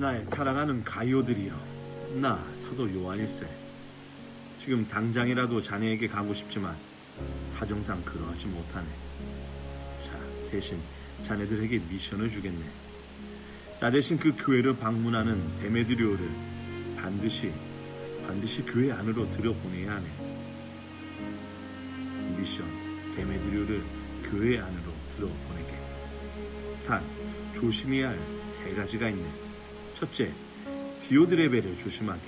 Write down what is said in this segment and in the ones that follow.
나의 사랑하는 가이오들이여 나 사도 요한일세. 지금 당장이라도 자네에게 가고 싶지만 사정상 그러하지 못하네. 자 대신 자네들에게 미션을 주겠네. 나 대신 그 교회를 방문하는 데메드리오를 반드시 반드시 교회 안으로 들여보내야 하네. 미션 데메드리오를 교회 안으로 들어보내게. 단 조심해야 할 세 가지가 있네 첫째, 디오드레벨을 조심하게.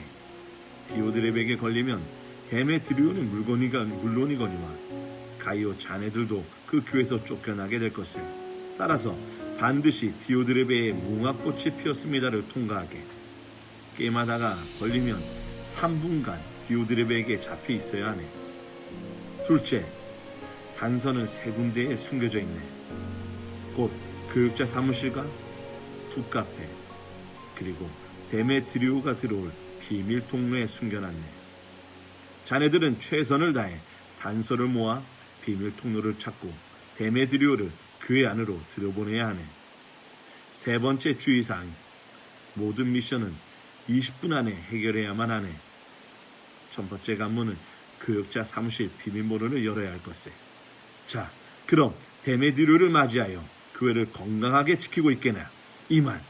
디오드레벨에 걸리면 데메드리오는 물건이가 물론이거니와 가이오 자네들도 그 교회에서 쫓겨나게 될 것을. 따라서 반드시 디오드레벨의 무화꽃이 피었습니다를 통과하게. 게임하다가 걸리면 3분간 디오드레벨에게 잡혀 있어야 하네. 둘째, 단서는 세 군데에 숨겨져 있네. 곧 교육자 사무실과 북카페 그리고 데메트리오가 들어올 비밀 통로에 숨겨놨네. 자네들은 최선을 다해 단서를 모아 비밀 통로를 찾고 데메트리오를 교회 안으로 들여보내야 하네. 세 번째 주의사항. 모든 미션은 20분 안에 해결해야만 하네. 첫 번째 관문은 교역자 사무실 비밀번호를 열어야 할 것을. 자, 그럼 데메드리오를 맞이하여 교회를 건강하게 지키고 있게나. 이만